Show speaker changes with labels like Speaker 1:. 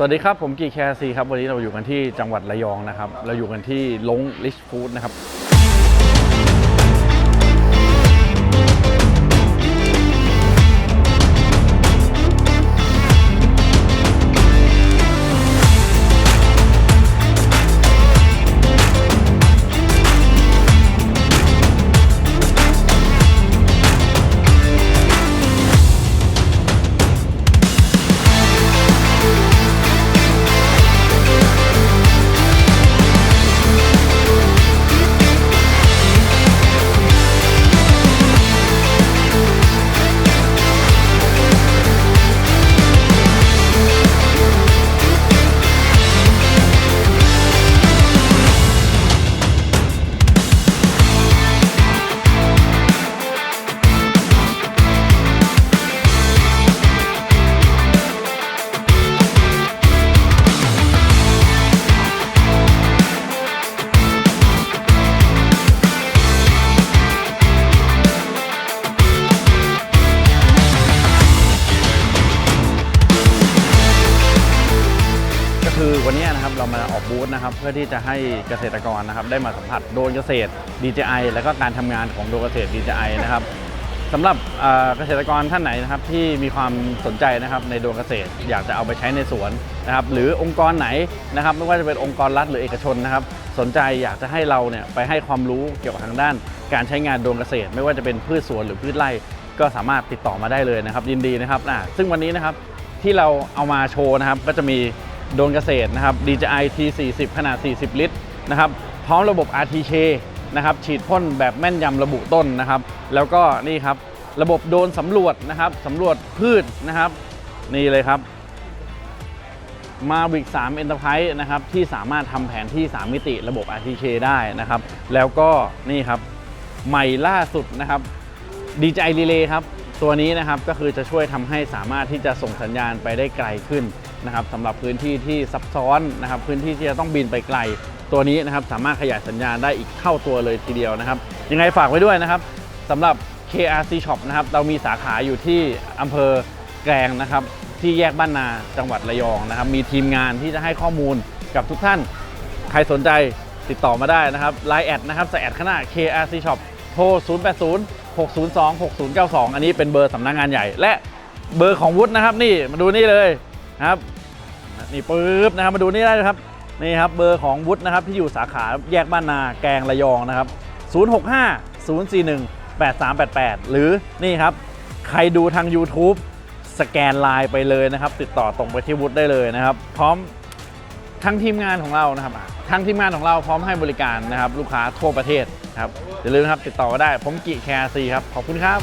Speaker 1: สวัสดีครับ ผมกีแคซีครับ วันนี้เราอยู่กันที่จังหวัดระยองนะครับ เราอยู่กันที่ลงลิชฟู้ดนะครับ วันนี้นะครับเรามาออกบูธนะครับเพื่อที่จะให้เกษตรกรนะครับได้มาสัมผัสโดรนเกษตร DJI แล้วก็การทำงานของโดรนเกษตร DJI นะครับสำหรับเกษตรกรท่านไหนนะครับที่มีความสนใจนะครับในโดรนเกษตร อยากจะเอาไปใช้ในสวนนะครับหรือองค์กรไหนนะครับไม่ว่าจะเป็นองค์กรรัฐหรือเอกชนนะครับสนใจอยากจะให้เราเนี่ยไปให้ความรู้เกี่ยวกับทางด้าน การใช้งานโดรนเกษตร ไม่ว่าจะเป็นพืชสวนหรือพืชไร่ก็สามารถติดต่อมาได้เลยนะครับยินดีนะครับอะซึ่งวันนี้นะครับที่เราเอามาโชว์นะครับก็จะมี โดนเกษตรนะครับ DJI T40 ขนาด 40 ลิตรนะครับพร้อมระบบ RTK นะครับฉีดพ่นแบบแม่นยำระบุต้นนะครับ แล้วก็นี่ครับระบบโดนสำรวจนะครับสำรวจพืชนะครับ นี่เลยครับมาวิก3 Enterprise นะครับที่สามารถทำแผนที่ 3 มิติระบบ RTK ได้นะครับ แล้วก็นี่ครับใหม่ล่าสุดนะครับ DJI Relay ครับ ตัวนี้นะครับก็คือจะช่วยทำให้สามารถที่จะส่งสัญญาณไปได้ไกลขึ้น นะครับสำหรับพื้นที่ที่ซับซ้อนนะครับพื้นที่ที่จะต้องบินไปไกล ตัวนี้นะครับสามารถขยายสัญญาณได้อีกเท่าตัวเลยทีเดียวนะครับยังไงฝากไว้ด้วยนะครับสำหรับ KRC Shop นะครับเรามีสาขาอยู่ที่อำเภอแกลงนะครับที่แยกบ้านนาจังหวัดระยองนะครับ มีทีมงานที่จะให้ข้อมูลกับทุกท่าน ใครสนใจติดต่อมาได้นะครับ Line แอดนะครับใส่แอดข้างหน้า KRC Shop โทร 080 602 6092 อันนี้เป็นเบอร์สำนักงานใหญ่ และเบอร์ของวุฒินะครับ นี่มาดูนี่เลย นะครับนี่ปึ๊บนะครับมาดูนี่ได้เลยครับนี่ครับเบอร์ของวุฒินะครับที่อยู่สาขาแยกบ้านนาแกงระยองนะครับ 065 041 8388 หรือนี่ครับ ใครดูทาง YouTube สแกนไลน์ไปเลยนะครับ ติดต่อตรงไปที่วุฒิได้เลยนะครับ พร้อมทั้งทีมงานของเรานะครับทั้งทีมงานของเราพร้อมให้บริการนะครับ ลูกค้าทั่วประเทศครับอย่าลืมนะครับติดต่อก็ได้ ผมกิแคร์ซีครับ ขอบคุณครับ